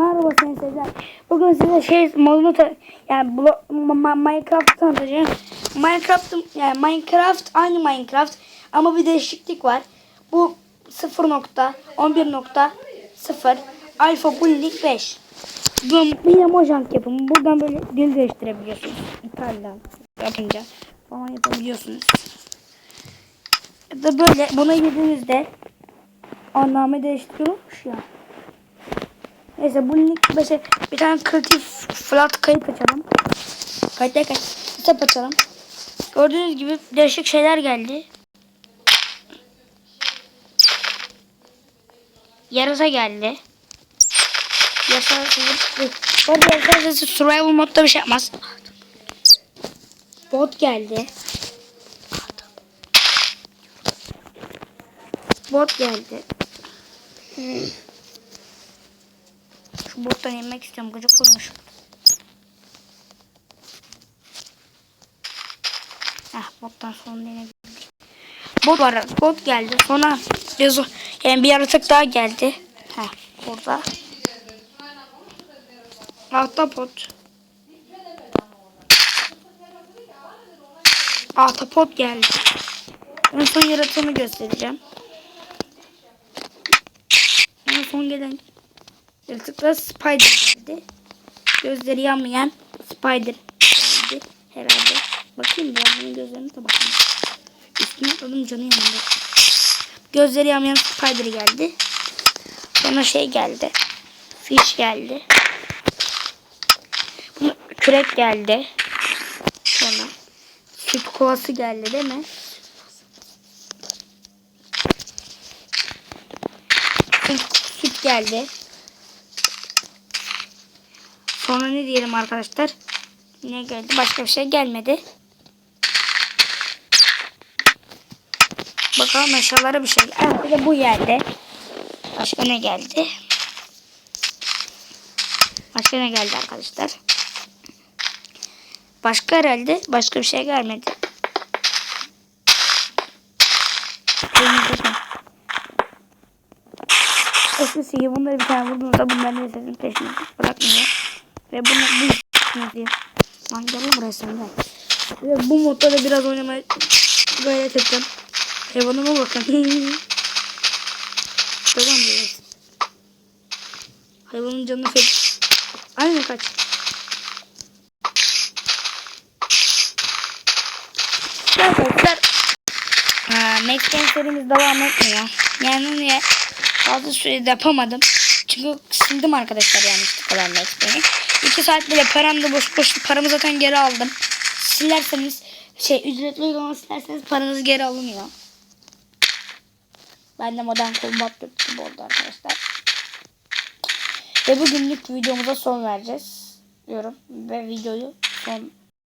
Merhaba sayın seyirciler. Bugün size şey modunu yani Minecraft tanıtacağım. Minecraft'ın yani Minecraft aynı Minecraft ama bir değişiklik var. Bu 0.11.0 Alpha Building 5. Bu yine Mojang yapımı. Buradan böyle dil değiştirebiliyorsunuz. İtalyan yapınca falan yapabiliyorsunuz. Ya da böyle buna girdiğinizde anlamı değiştiriyormuş ya. Neyse bu link başa bir tane kreatif flat kayıt açalım. Kayıt derken hesap açalım. Gördüğünüz gibi değişik şeyler geldi. Yarasa geldi. Yarasa Bu arada yarasa sesi survival modda bir şey yapmaz. Bot geldi. Bot geldi. Şu bottan inmek istiyorum. Gıcık olmuş. Heh bottan sonra inebildik. Bot var. Bot geldi. Sonra Rezo, yani bir yaratık daha geldi. Heh burada. Ahtapot. Ahtapot geldi. En son yaratığını göstereceğim. En son gelen yaratıkta Spider geldi. Gözleri yanmayan Spider geldi herhalde. Bakayım ben bunun gözlerine de bakayım. Üstüne atladım canı yanında. Gözleri yanmayan Spider geldi. Sonra şey geldi. Fish geldi. Kürek geldi. Sonra süt kovası geldi değil mi? Süt, süt geldi. Sonra ne diyelim arkadaşlar? Ne geldi? Başka bir şey gelmedi. Bakalım aşağılara bir şey. Ah, bir de bu geldi. Başka ne geldi? Başka ne geldi arkadaşlar? Başka herhalde başka bir şey gelmedi. Eskisi gibi bunları bir tane vurduğunuzda bunların sesini peşine bırakmıyor. Ve bunu bu gel lan buraya sen gel. Ve bu modda da biraz oynamaya gayret ettim. Hayvanıma bakın. Tamam biraz. Hayvanın canını fed... Aynen kaç. Arkadaşlar Max Game serimiz devam etmiyor. Yani niye fazla sürede yapamadım. Çünkü sildim arkadaşlar yanlışlıkla Max Game'i. 2 saat bile param da boş boş paramı zaten geri aldım. Silerseniz şey ücretli uygulama silerseniz paranız geri alınıyor. Ben de modern combat gibi oldu arkadaşlar. Ve bugünlük videomuza son vereceğiz diyorum. Ve videoyu son